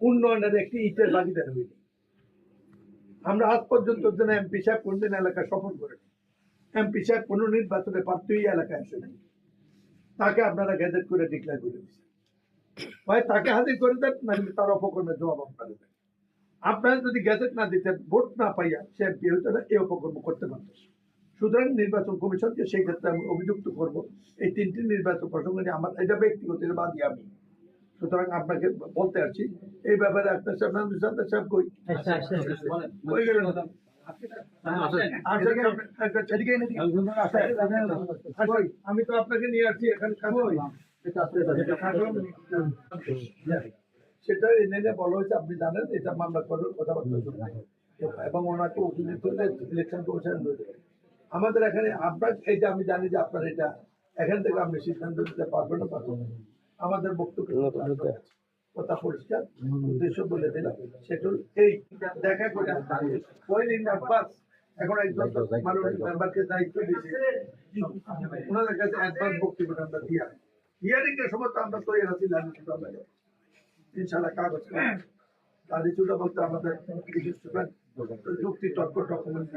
উন্নয়নের একটি ইটের ভাগিদার হইনি আমরা আজ পর্যন্ত যেন এমপি সাহেব কোনদিন এলাকা সফর করেন। এমপি সাহেব কোনো নির্বাচনে প্রার্থী এলাকায় আসে নাই। তাকে আপনারা গ্যাজেট করে ডিক্লেয়ার করে দিচ্ছেন হয় তাকে হাজির করে দেন, নাহলে তার অপকর্মের জবাব আপনারা দেন আপনারা যদি গ্যাজেট না দিতেন, ভোট না পাইয়া সে এমপি হইতে না এই অপকর্ম করতে পারতেন সুতরাং নির্বাচন কমিশনকে সেই ক্ষেত্রে আমি অভিযুক্ত করব। এই তিনটি নির্বাচন প্রসঙ্গ আমার, এটা ব্যক্তিগত বাদী আমি। সুতরাং আপনাকে বলতে আসছি এই ব্যাপারে আপনার সাহেব নান্দু সাহেব কই? কই? গেলেন আমি তো আপনাকে নিয়ে আসছি এখানে সেটা এনে নিয়ে বলা হয়েছে আপনি জানেন এটা মামলা করার কথাবার্তা। এবং ওনাকে করলে ইলেকশন কমিশন আমাদের এখানে আপনার এইটা আমি জানি যে আপনার এটা এখান থেকে আপনি সিদ্ধান্ত দিতে পারবেন না পারবেন না। আমাদের বক্তব্য কথা পরিষ্কার উদ্দেশ্য বলে দিলাম। সেটা এই দেখা করে ওই দিন অ্যাডভান্স এখন একজন মাননীয় মেম্বারকে দায়িত্ব দিয়েছে। ওনাদের কাছে অ্যাডভান্স আমরা দিয়া হিয়ারিং এর সময় তো আমরা তৈরি আছি লাইন। ইনশাল্লাহ কাগজ তাদের চুটা বলতে আমাদের কিছু student যুক্তি তর্ক ডকুমেন্ট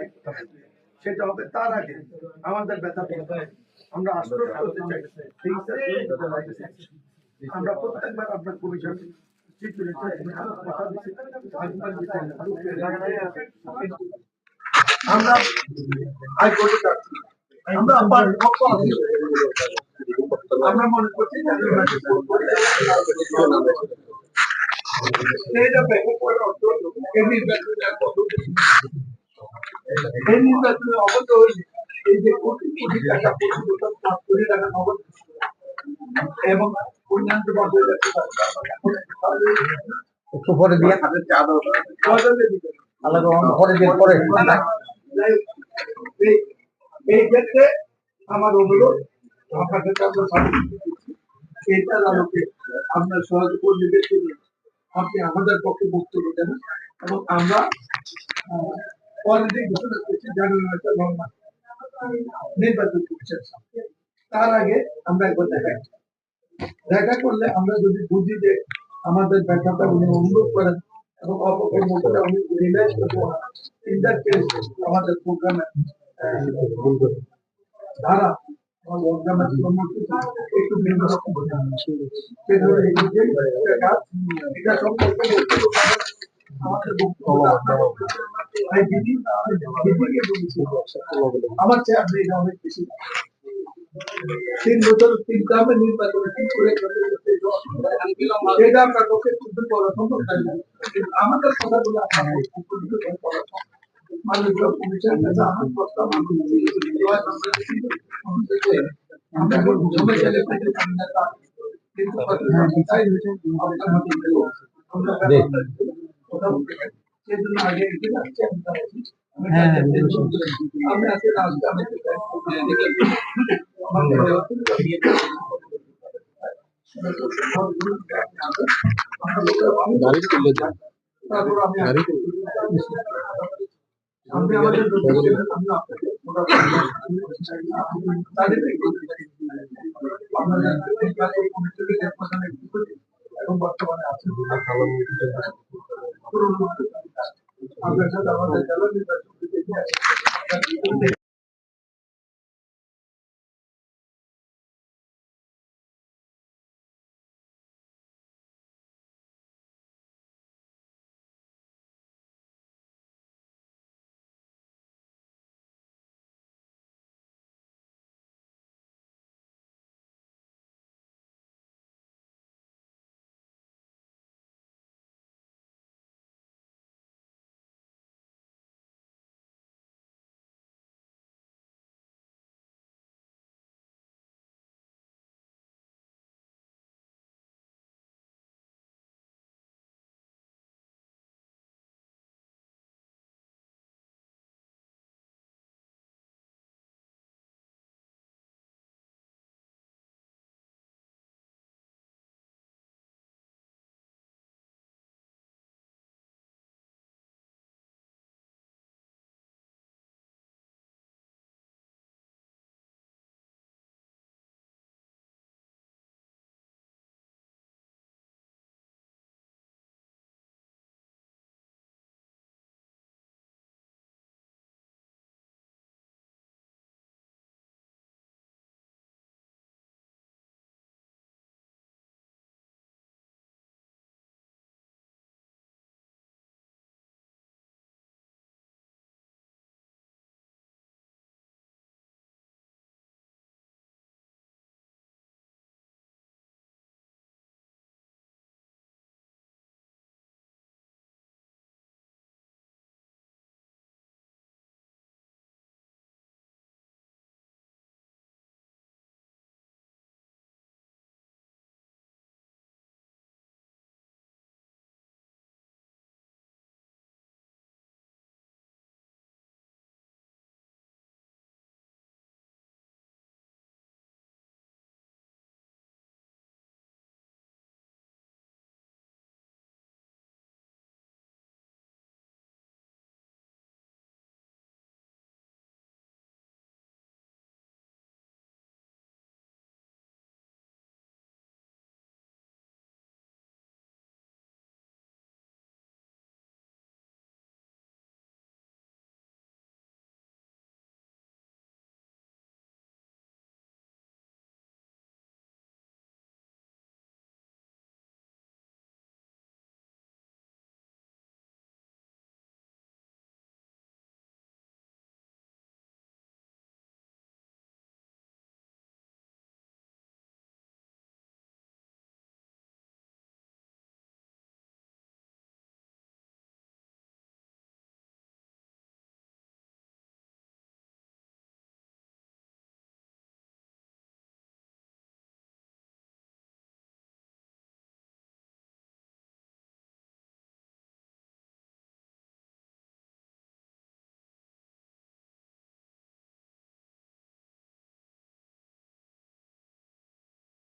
সেটা হবে তার আগে আমাদের ব্যথা আমরা আশ্বস্ত করতে চাই। আমরা প্রত্যেকবার আপনার কমিশন এই যে টাকা নগদ এবং একটু পরে দিয়ে। আলাদা পরে দিয়ে, পরে। এই- ক্ষেত্রে আমার অনুরোধ আপনার আপনি আমাদের পক্ষে বক্তব্য দেন এবং আমরা ঘোষণা করছি তার আগে আমরা একবার দেখা করি। দেখা করলে আমরা যদি বুঝি যে আমাদের ব্যাখ্যাটা উনি অনুরোধ করেন এবং অপকর্মটা উনি রিলাইজ করতে ইন্টার কেস আমাদের প্রোগ্রামে ধারা একটু ভিন্ন রকম এটা সম্পর্কে আমার চেয়ে আপনি এটা অনেক বেশি। তিন বছর তিন গ্রামে নির্বাচনে কি করে সেটা আপনার পক্ষে খুব বড় সম্ভব আমাদের কথাগুলো। মাননীয় কমিশন কাছে আমার প্রস্তাব আমি আমরা জমে গেলে কিন্তু। সেজন্য আগে এগিয়ে যাচ্ছি, আমি। আমি আজকে আমি গাড়ি তুলে আমি গাড়ি এবং বর্তমানে আছে আপনার আমাদের জেলা